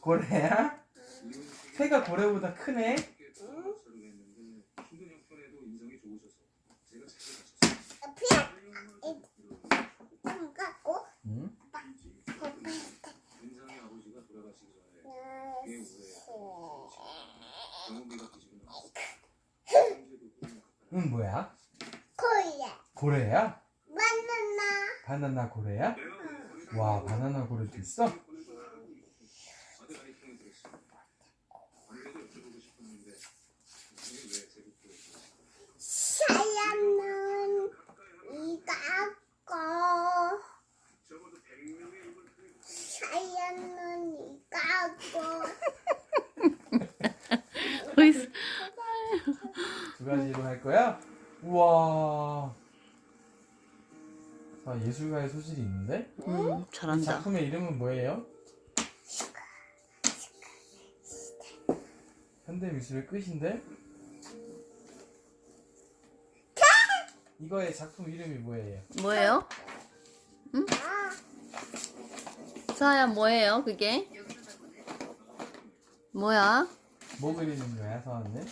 고래야? 새가 고래보다 크네? 피야. 좀 갖고. 응? 응 뭐야? 코야. 고래야? 바나나. 바나나 고래야? 와 바나나 고래도 있어? 사야는 이가고. 이가고. 보이스. 두 가지로 할 거야? 우와 아 예술가의 소질이 있는데? 음, 이 잘한다. 작품의 이름은 뭐예요? 현대 미술의 끝인데? 이거의 작품 이름이 뭐예요? 뭐예요? 아, 서아야 뭐예요 그게? 뭐야? 뭐 그리는 거야 서한테?